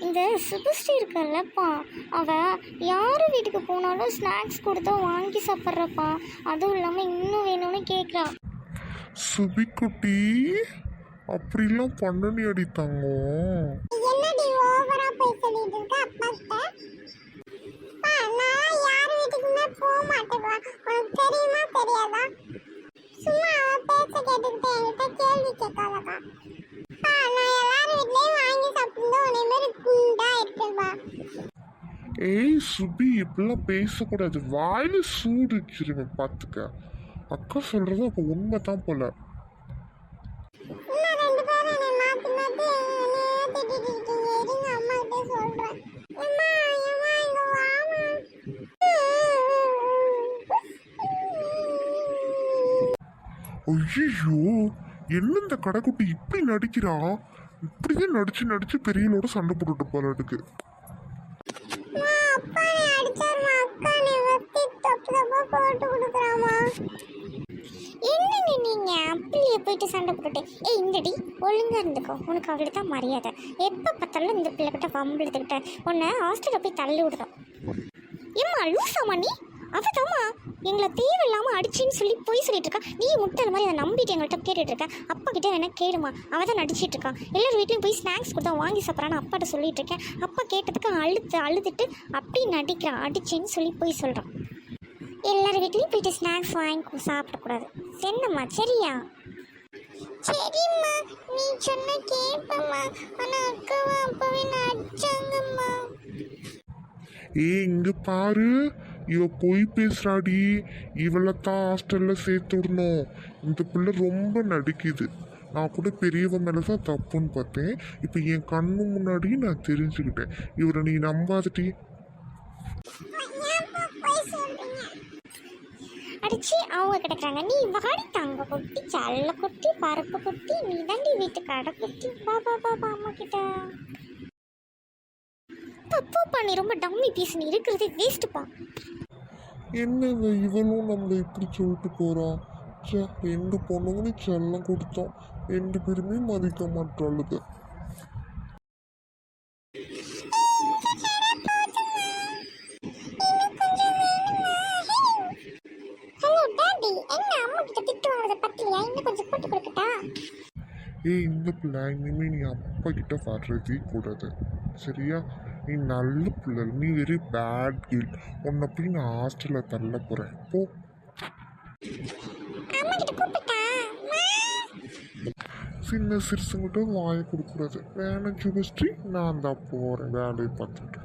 இந்த சுபஸ்ரீ இருக்கல்லப்பா அவ யார் வீட்டுக்கு போனாலும் ஸ்நாக்ஸ் கொடுத்தா வாங்கி சாப்பிட்றப்பா. அதுவும் இல்லாமல் இன்னும் வேணும்னு கேட்குறா சுபிக்குட்டி அப்படிலாம் பண்ணனி அடித்தாங்க என்னடி ஓவரா போய் சொல்லிட்டு இருக்க அப்பா கிட்ட பா, நான் யார் வீட்டுக்குமே போக மாட்டேப்பா உனக்கு தெரியுமா தெரியாதா? சும்மா அவ பேச்ச கேட்டுக்கிட்டு என்கிட்ட கேள்வி கேட்காதப்பா ஏய் சுபி இப்படிலாம் பேசக்கூடாது. வாயில சூடு வச்சிருவேன் பார்த்துக்க அக்கா சொல்றது அப்போ உண்மை தான் போல ஐயோ என்ன இந்த கடைக்குட்டி இப்படி நடிக்கிறா? இப்படியே நடிச்சு நடிச்சு பெரியலோட சண்டை போட்டுட்டு போறாட்டுக்கு அம்மா, அப்பா என்னை அடிச்சாரும்மா. அக்கா என்னை வெட்டி தப்பு தப்பா போட்டு கொடுக்குறாமா? என்னங்க நீங்க? அப்படியே போயிட்டு சண்டை போட்டுட்டு. ஏய் இந்தடி ஒழுங்கா இருந்துக்கோ. உனக்கு அவளை தான் மரியாதை. எப்போ பார்த்தாலும் இந்த பிள்ளைகிட்ட வம்பு எடுத்துக்கிட்ட. உன்னை ஹாஸ்டலில் போய் தள்ளி விடுறோம். ஏம்மா லூசாமா நீ? அவதாம்மா எங்களை தேவையில்லாமல் அடிச்சின்னு சொல்லி போய் சொல்லிட்டு இருக்கா? நீ முட்டை மாதிரி அதை நம்பிட்டு எங்கள்கிட்ட கேட்டுட்டு இருக்கேன் அப்பா கிட்ட என்ன கேளுமா? அவ தான் நடிச்சிட்டு இருக்கான். எல்லார் வீட்லையும் போய் ஸ்நாக்ஸ் கொடுத்தா வாங்கி சாப்பிட்றான்னு அப்பாட்ட சொல்லிட்டு இருக்கேன். அப்பா கேட்டதுக்கு அழுத்து அழுதுட்டு அப்படி நடிக்கிறான். அடிச்சேன்னு சொல்லி போய் சொல்கிறான் எல்லார் வீட்லேயும் போயிட்டு ஸ்நாக்ஸ் வாங்கி சாப்பிடக்கூடாது. என்னம்மா சரியா? சரிம்மா நீ சொன்ன கேட்பம்மா ஆனால் அக்காவை அப்பவே நடிச்சாங்கம்மா ஏய் இங்க பாரு. இவ பொய் பேசுறாடி. இவளை தான் ஹாஸ்டல்ல சேர்த்து விடணும். இந்த பிள்ளை ரொம்ப நடிக்குது. நான் கூட பெரியவ மேலே தான் தப்புன்னு பார்த்தேன். இப்போ என் கண்ணு முன்னாடி நான் தெரிஞ்சுக்கிட்டேன். இவரை நீ நம்பாதடி. அடிச்சு அவங்க கிடக்குறாங்க. நீ வாடி தங்க கொட்டி சல்ல கொட்டி பருப்பு கொட்டி நீ தாண்டி வீட்டு கடை கொட்டி பா பா பா பா அம்மா கிட்ட. தப்புப்பா நீ ரொம்ப டம்மி பீஸ் நீ இருக்கிறதே வேஸ்ட்டுப்பா என்ன இவ இவளும் நம்மளை இப்படி சொல்லிட்டு போறா ச்சே ரெண்டு பொண்ணுங்களும் செல்லம் கொடுத்தோம். ரெண்டு பேருமே மதிக்க கொடுக்கட்டா? ஏய் இந்த பிள்ளை இனிமே நீ அப்பா கிட்ட வர்றதே கூடாது சரியா? நீ நல்ல பிள்ளை. நீ வெரி பேட் கேர்ள் உன்னை போய் நான் ஹாஸ்டலில் தள்ள போகிறேன் போ. சின்ன சிறுசுங்கிட்ட வாயை கொடுக்கூடாது வேணாம் சுபஸ்ரீ நான் தான் போகிறேன் வேலையை பார்த்துட்டு